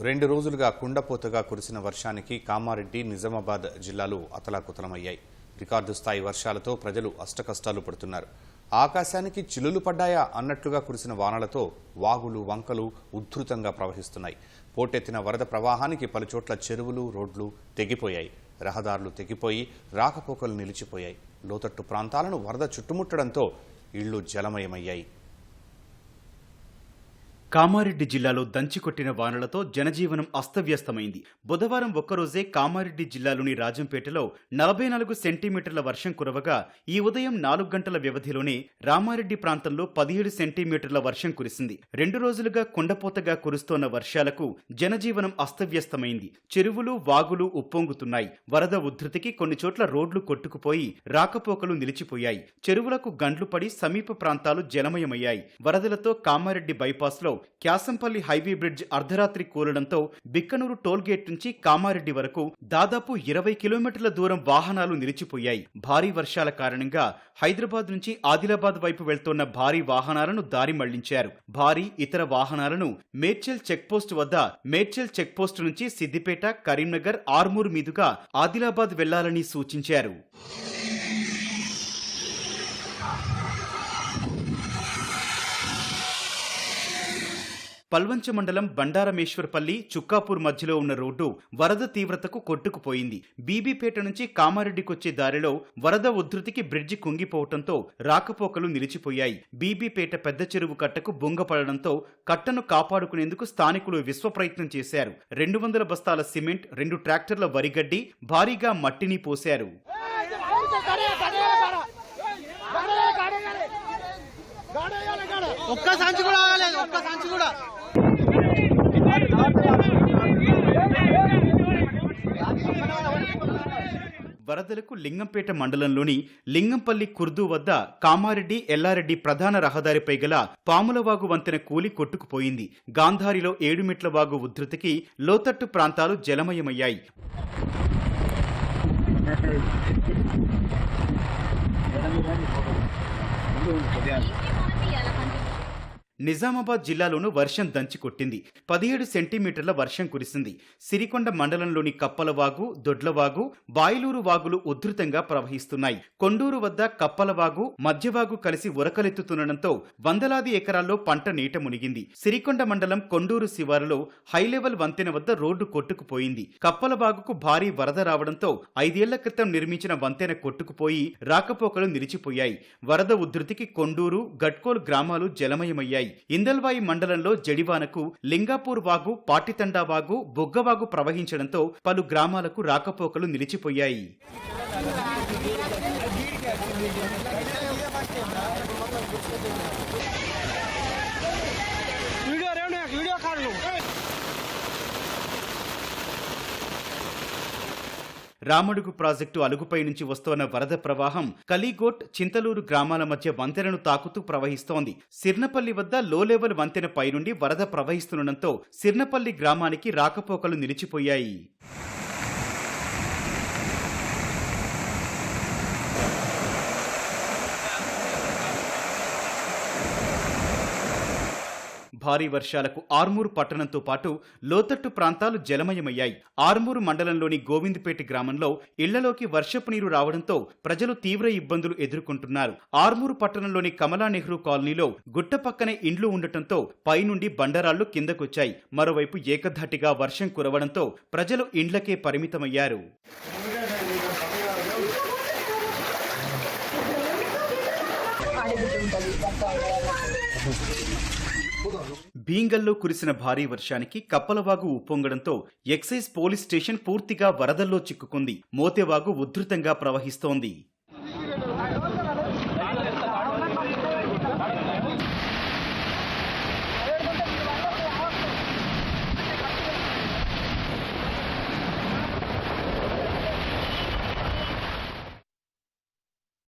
రెండు రోజులుగా కుండపోతగా కురిసిన వర్షానికి కామారెడ్డి నిజామాబాద్ జిల్లాలు అతలాకుతలమయ్యాయి. రికార్డు స్థాయి వర్షాలతో ప్రజలు అష్టకష్టాలు పడుతున్నారు. ఆకాశానికి చిల్లులు పడ్డాయా అన్నట్లుగా కురిసిన వానలతో వాగులు వంకలు ఉద్ధృతంగా ప్రవహిస్తున్నాయి. పోటెత్తిన వరద ప్రవాహానికి పలుచోట్ల చెరువులు రోడ్లు తెగిపోయాయి. రహదారులు తెగిపోయి రాకపోకలు నిలిచిపోయాయి. లోతట్టు ప్రాంతాలను వరద చుట్టుముట్టడంతో ఇళ్ళు జలమయమయ్యాయి. కామారెడ్డి జిల్లాలో దంచికొట్టిన వానలతో జనజీవనం అస్తవ్యస్తమైంది. బుధవారం ఒక్కరోజే కామారెడ్డి జిల్లాలోని రాజంపేటలో నలభై నాలుగు సెంటీమీటర్ల వర్షం కురవగా ఈ ఉదయం నాలుగు గంటల వ్యవధిలోనే రామారెడ్డి ప్రాంతంలో పదిహేడు సెంటీమీటర్ల వర్షం కురిసింది. రెండు రోజులుగా కుండపోతగా కురుస్తోన్న వర్షాలకు జనజీవనం అస్తవ్యస్తమైంది. చెరువులు వాగులు ఉప్పొంగుతున్నాయి. వరద ఉధృతికి కొన్ని చోట్ల రోడ్లు కొట్టుకుపోయి రాకపోకలు నిలిచిపోయాయి. చెరువులకు గండ్లు పడి సమీప ప్రాంతాలు జలమయమయ్యాయి. వరదలతో కామారెడ్డి బైపాస్లో క్యాసంపల్లి హైవే బ్రిడ్జ్ అర్ధరాత్రి కూలడంతో బిక్కనూరు టోల్ గేట్ నుంచి కామారెడ్డి వరకు దాదాపు ఇరవై కిలోమీటర్ల దూరం వాహనాలు నిలిచిపోయాయి. భారీ వర్షాల కారణంగా హైదరాబాద్ నుంచి ఆదిలాబాద్ వైపు వెళ్తోన్న భారీ వాహనాలను దారి మళ్ళించారు. భారీ ఇతర వాహనాలను మేడ్చల్ చెక్పోస్ట్ వద్ద మేడ్చల్ చెక్పోస్ట్ నుంచి సిద్దిపేట కరీంనగర్ ఆర్మూర్ మీదుగా ఆదిలాబాద్ వెళ్ళాలని సూచించారు. పల్వంచ మండలం బండారమేశ్వర్పల్లి చుక్కాపూర్ మధ్యలో ఉన్న రోడ్డు వరద తీవ్రతకు కొట్టుకుపోయింది. బీబీపేట నుంచి కామారెడ్డికొచ్చే దారిలో వరద ఉధృతికి బ్రిడ్జి కుంగిపోవడంతో రాకపోకలు నిలిచిపోయాయి. బీబీపేట పెద్ద చెరువు కట్టకు బొంగపడడంతో కట్టను కాపాడుకునేందుకు స్థానికులు విశ్వ ప్రయత్నం చేశారు. రెండు వందల బస్తాల సిమెంట్ రెండు ట్రాక్టర్ల వరిగడ్డి భారీగా మట్టిని పోశారు. ఒక్క సంచి కూడా ఒక్క సంచి కూడా. వరదలకు లింగంపేట మండలంలోని లింగంపల్లి కుర్దు వద్ద కామారెడ్డి ఎల్లారెడ్డి ప్రధాన రహదారిపై గల పాములవాగు వంతెన కూలి కొట్టుకుపోయింది. గాంధారిలో ఏడుమిట్ల వాగు ఉధృతికి లోతట్టు ప్రాంతాలు జలమయమయ్యాయి. నిజామాబాద్ జిల్లాలోనూ వర్షం దంచి కొట్టింది పదిహేడు సెంటీమీటర్ల వర్షం కురిసింది. సిరికొండ మండలంలోని కప్పలవాగు దొడ్లవాగు బాయిలూరు వాగులు ఉధృతంగా ప్రవహిస్తున్నాయి. కొండూరు వద్ద కప్పలవాగు మధ్యవాగు కలిసి ఉరకలెత్తుతుండటంతో వందలాది ఎకరాల్లో పంట నీట మునిగింది. సిరికొండ మండలం కొండూరు శివారులో హైలెవెల్ వంతెన వద్ద రోడ్డు కొట్టుకుపోయింది. కప్పలవాగుకు భారీ వరద రావడంతో ఐదేళ్ళ క్రితం నిర్మించిన వంతెన కొట్టుకుపోయి రాకపోకలు నిలిచిపోయాయి. వరద ఉధృతికి కొండూరు గట్కోల్ గ్రామాలు జలమయమయ్యాయి. ఇందల్వాయి మండలంలో జడివానకు లింగాపూర్ వాగు పాటితండా వాగు బొగ్గవాగు ప్రవహించడంతో పలు గ్రామాలకు రాకపోకలు నిలిచిపోయాయి. రామడుగు ప్రాజెక్టు అలుగుపై నుంచి వస్తోన్న వరద ప్రవాహం కలిగోట్ చింతలూరు గ్రామాల మధ్య వంతెనను తాకుతూ ప్రవహిస్తోంది. సిర్నపల్లి వద్ద లో లెవెల్ వంతెన పైనుండి వరద ప్రవహిస్తుండటంతో సిర్నపల్లి గ్రామానికి రాకపోకలు నిలిచిపోయాయి. భారీ వర్షాలకు ఆర్మూరు పట్టణంతో పాటు లోతట్టు ప్రాంతాలు జలమయమయ్యాయి. ఆర్మూరు మండలంలోని గోవింద్పేట గ్రామంలో ఇళ్ళలోకి వర్షపు నీరు రావడంతో ప్రజలు తీవ్ర ఇబ్బందులు ఎదుర్కొంటున్నారు. ఆర్మూరు పట్టణంలోని కమలా నెహ్రూ కాలనీలో గుట్ట పక్కనే ఇండ్లు ఉండటంతో పైనుండి బండరాళ్ళు కిందకొచ్చాయి. మరోవైపు ఏకధాటిగా వర్షం కురవడంతో ప్రజలు ఇండ్లకే పరిమితమయ్యారు. బీంగల్లో కురిసిన భారీ వర్షానికి కప్పలవాగు ఉప్పొంగడంతో ఎక్సైజ్ పోలీస్ స్టేషన్ పూర్తిగా వరదల్లో చిక్కుకుంది. మోతేవాగు ఉధృతంగా ప్రవహిస్తోంది.